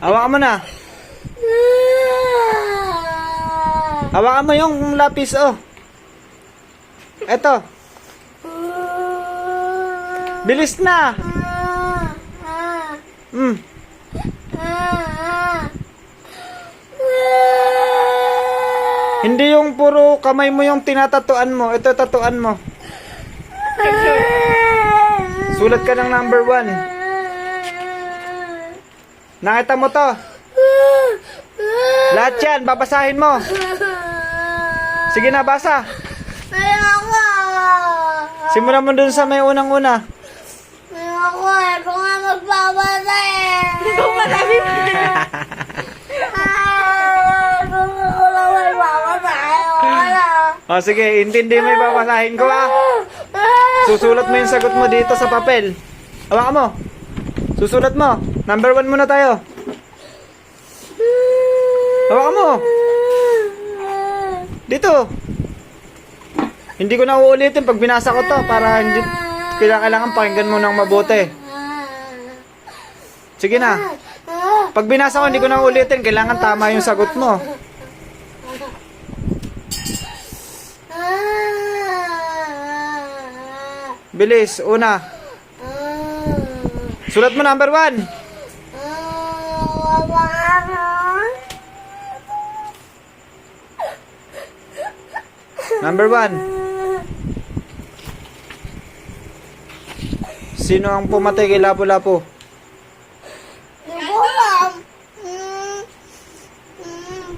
Hawakan mo na. Hawakan mo yung lapis, oh. Eto. Bilis na. Mm. Hindi yung puro kamay mo yung tinatatuan mo. Ito, tatuan mo. Sulat ka ng number one. Nakita mo to. Lahat yan, babasahin mo. Sige na, basa. Ayoko. Simulan mo dun sa may unang-una. Ayoko eh. Kung nga magbabasa eh. Kung madami pa. Ako. O sige, intindi mo yung babasahin ko ah. Susulat mo yung sagot mo dito sa papel. Hawakan mo. Susulat mo. Number one muna tayo. Hawakan mo. Dito. Hindi ko na uulitin pag binasa ko to para hindi kailangan pakinggan mo ng mabuti. Sige na. Pag binasa ko, hindi ko na uulitin. Kailangan tama yung sagot mo. Bilis. Una. Sulat mo number one. Number one. Sino ang pumatay kay Lapu-Lapu? Mm, mm. Mm,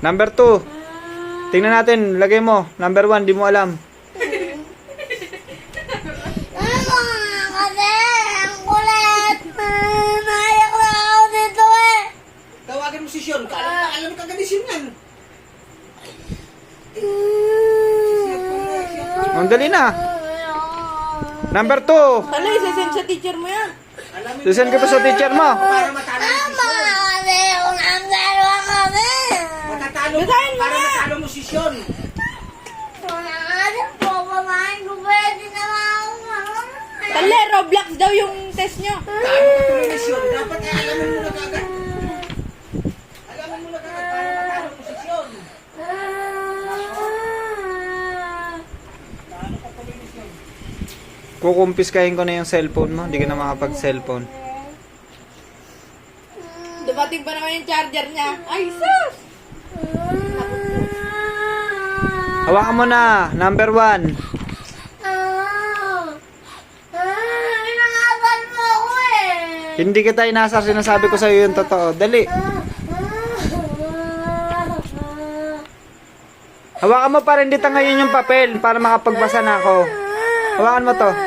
Number two. Tingnan natin. Lagay mo. Number one. Di mo alam. Ano nga kasi? Ang kulit. Mm, Naiyak na ako dito eh. Tawagan mo si Sean. Kaalam, alam ka gabi Sean yan. Ang dali na. Number two. Tala, isasend sa teacher mo yan. Sisend ko to sa teacher mo. para matalo mo si Tama Sean. kasi kung ang dalawa kami. Matatalo mo para na. matalo mo si Sean. Kung ang po, kumain ko pwede na Roblox daw yung test nyo. Ka tuloy ni Sean? Dapat ay alamin mo na kagad. Alamin mo na kagad para matalo mo si Sean. Paano ka tuloy ni Sean? Kukumpiskahin ko na yung cellphone mo. Hindi ka na makapag-cellphone. Dumating pa naman yung charger niya. Ay, sus! Hawakan mo na. Number one. Hindi kita inasar. Sinasabi ko sa'yo yung totoo. Dali. Hawakan mo para hindi tangayin yung papel para makapagbasa na ako. Hawakan mo to.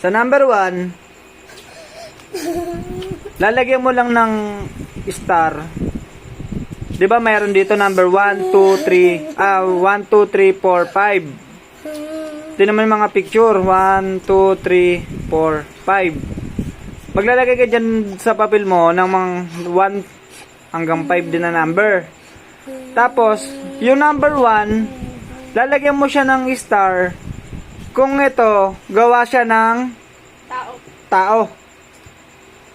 Sa number one, lalagyan mo lang ng star. 'Di ba mayroon dito number 1, 2, 3, ah 1, 2, 3, 4, 5. Ito naman yung mga picture. 1, 2, 3, 4, 5. Maglalagay ka dyan sa papel mo ng mga 1 hanggang 5 din na number. Tapos, yung number 1, lalagyan mo siya ng star kung ito, gawa siya ng Tao. tao.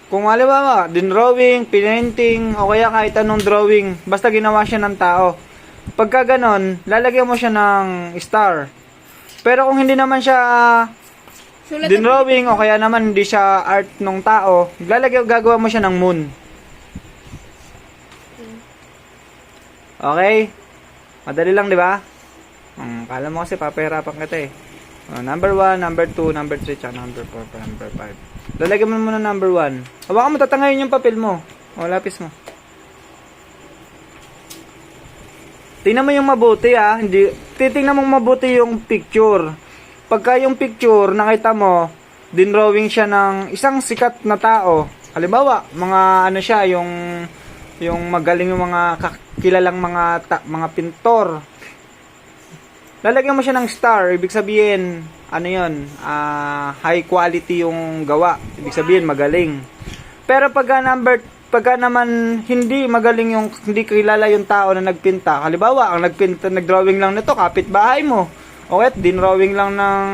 Kung halimbawa, din drawing, painting, o kaya kahit anong drawing, basta ginawa siya ng tao. Pagka ganon, lalagyan mo siya ng star. Pero kung hindi naman siya Sulat din drawing o kaya naman hindi siya art ng tao, lalagyan, gagawa mo siya ng moon. Okay? Madali lang, di ba? Um, kala mo kasi papahirapan kita eh. Oh, number 1, number 2, number 3, tsaka number 4, number 5. Lalagyan mo muna number 1. Hawakan mo, tatangayin yung papel mo. O, lapis mo. Tingnan mo yung mabuti ah. Hindi, titingnan mo mabuti yung picture. Pagka yung picture, nakita mo, dinrawing siya ng isang sikat na tao. Halimbawa, mga ano siya, yung yung magaling yung mga kilalang mga ta- mga pintor. Lalagyan mo siya ng star, ibig sabihin, ano yun, ah, high quality yung gawa. Ibig sabihin, magaling. Pero pag number pagka naman hindi magaling yung hindi kilala yung tao na nagpinta. Halimbawa, ang nagpinta, nagdrawing lang nito kapitbahay mo. O at dinrawing lang ng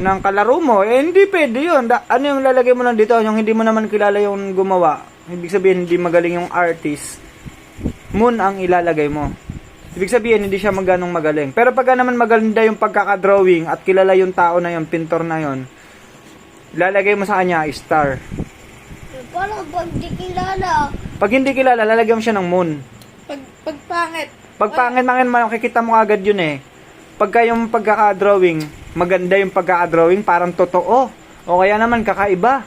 ng kalaro mo, eh hindi pwede yun. Da, ano yung lalagay mo lang dito? Yung hindi mo naman kilala yung gumawa. Ibig sabihin, hindi magaling yung artist. Moon ang ilalagay mo. Ibig sabihin, hindi siya maganong magaling. Pero pagka naman maganda yung pagkakadrawing at kilala yung tao na yung pintor na yon, lalagay mo sa kanya star. Paano pag di kilala? Pag hindi kilala, lalagyan mo siya ng moon. Pag, pag pangit. Pag pangit mangin makikita mo agad yun eh. Pagka yung pagkaka-drawing, maganda yung pagkaka-drawing, parang totoo. O kaya naman kakaiba.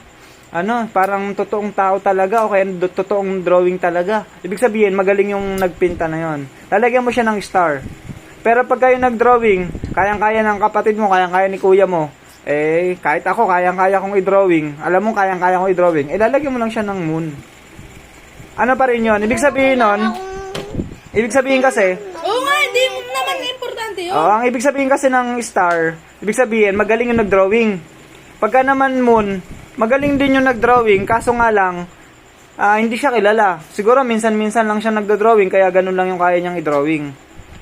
Ano, parang totoong tao talaga o kaya totoong drawing talaga. Ibig sabihin, magaling yung nagpinta na yon. Lalagyan mo siya ng star. Pero pagka yung nag-drawing, kayang-kaya ng kapatid mo, kayang-kaya ni kuya mo, eh, kahit ako, kayang-kaya kong i-drawing, alam mo, kayang-kaya kong i-drawing, eh, lalagyan mo lang siya ng moon. Ano pa rin yun? Ibig sabihin nun, ibig sabihin kasi, Oo nga, hindi naman importante yun. Oh, ang ibig sabihin kasi ng star, ibig sabihin magaling yung nag-drawing. Pagka naman moon, magaling din yung nag-drawing, kaso nga lang ah, hindi siya kilala. Siguro minsan-minsan lang siya nagdo-drawing kaya ganun lang yung kaya niyang i-drawing.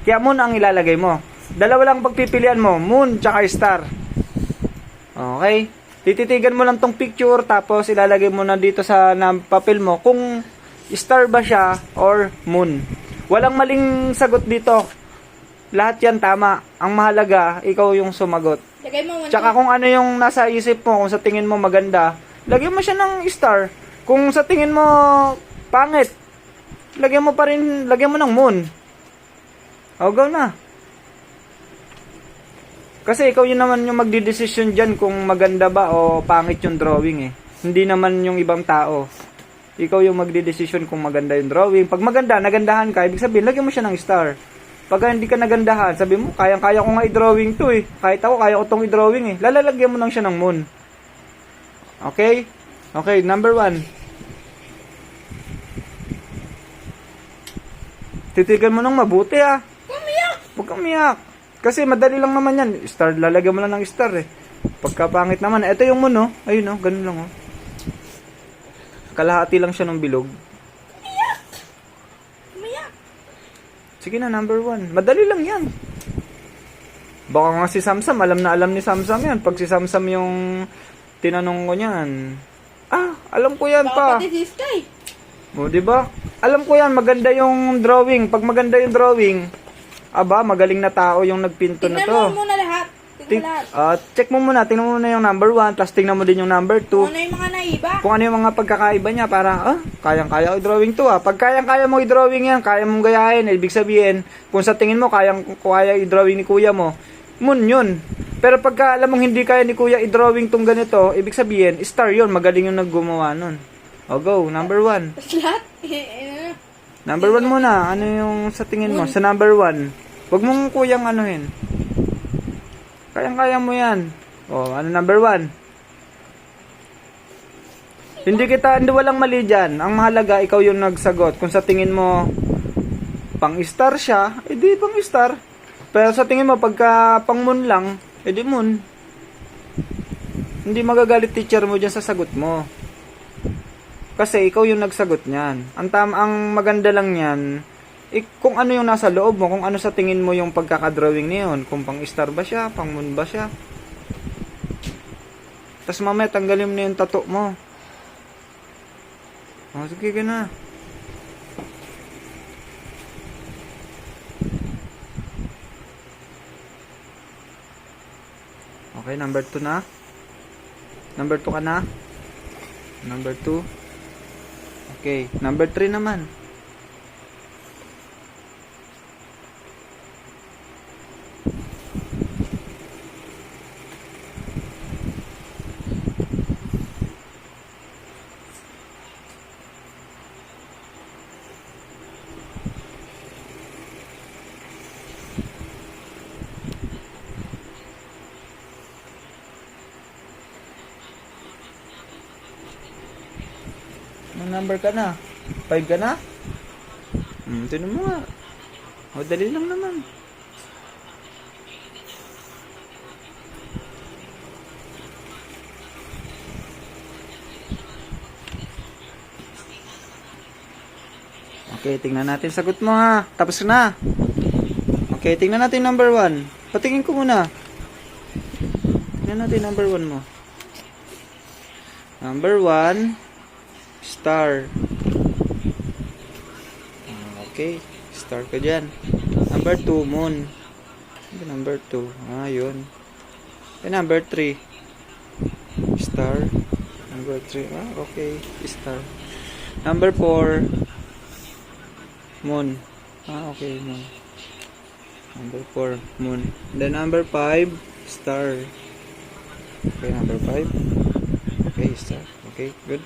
Kaya moon ang ilalagay mo. Dalawa lang pagpipilian mo, moon tsaka star. Okay? Tititigan mo lang tong picture tapos ilalagay mo na dito sa na, papel mo kung star ba siya or moon. Walang maling sagot dito. Lahat yan tama. Ang mahalaga, ikaw yung sumagot. Lagay mo, one, Tsaka kung ano yung nasa isip mo, kung sa tingin mo maganda, lagyan mo siya ng star. Kung sa tingin mo pangit, lagyan mo pa rin, lagyan mo ng moon. O, go na. Kasi ikaw yun naman yung magdidesisyon dyan kung maganda ba o pangit yung drawing eh. Hindi naman yung ibang tao. Ikaw yung magdidesisyon kung maganda yung drawing. Pag maganda, nagandahan ka, ibig sabihin, lagyan mo siya ng star. Pag hindi ka nagandahan, sabi mo, kayang-kaya ko nga i-drawing to eh. Kahit ako, kaya ko tong i-drawing eh. Lalalagyan mo lang siya ng moon. Okay? Okay, number one. Titigan mo ng mabuti ah. umiyak. Huwag kang umiyak. Kasi madali lang naman yan. Star, lalagyan mo lang ng star eh. Pagka pangit naman, ito yung moon oh. Ayun oh, ganun lang oh. Kalahati lang siya ng bilog. Umiyak. Sige na, number one. Madali lang yan. Baka nga si Samsam, alam na alam ni Samsam yan. Pag si Samsam yung tinanong ko niyan. Ah, alam ko yan pa. pati si Sky. O, di ba? Alam ko yan, maganda yung drawing. Pag maganda yung drawing, aba, magaling na tao yung nagpinto na Tignan to. mo muna lahat. Tignan Ting- mo lahat. ah, check mo muna, tingnan mo muna yung number 1, tapos tingnan mo din yung number 2. Kung ano yung mga naiba. Kung ano yung mga pagkakaiba niya, para, ah, kayang-kaya i-drawing to ah. Pag kayang-kaya mo i-drawing yan, kaya mong gayahin, eh, ibig sabihin, kung sa tingin mo, kayang kaya i-drawing ni kuya mo, moon yun. Pero pagka alam mong hindi kaya ni kuya i-drawing tong ganito, ibig sabihin, star yun, magaling yung naggumawa nun. O go, number 1. Tapos lahat. eh, eh, Number 1 muna, ano yung sa tingin mo? Sa number 1. Huwag mong kuyang anuhin. Kayang-kaya mo yan. O, ano number 1? Hindi kita, hindi walang mali dyan. Ang mahalaga, ikaw yung nagsagot. Kung sa tingin mo, pang star siya, edi pang star. Pero sa tingin mo, pagka pang moon lang, edi moon. Hindi magagalit teacher mo dyan sa sagot mo. Kasi ikaw yung nagsagot niyan. Ang tam ang maganda lang niyan, eh, kung ano yung nasa loob mo, kung ano sa tingin mo yung pagkakadrawing niyon, kung pang star ba siya, pang moon ba siya. Tapos mamaya tanggalin mo na yung tato mo. Oh, sige ka. Okay, number 2 na. Number 2 ka na. Number 2. Okay, number 3 naman. Number ka na? 5 ka na? Hmm, tinan mo nga. O, dali lang naman. Okay, tingnan natin sagot mo ha. Tapos na. Okay, tingnan natin number 1. Patingin ko muna. Tingnan natin number 1 mo. Number 1, star. Okay, star ka dyan. Number 2, moon. Number 2, ah, yun. Number 3, star. Number 3, ah, okay, star. Number 4, moon. Ah, okay, moon. Number 4, moon. Then number 5, star. Okay, number 5. Okay, star. Okay, good.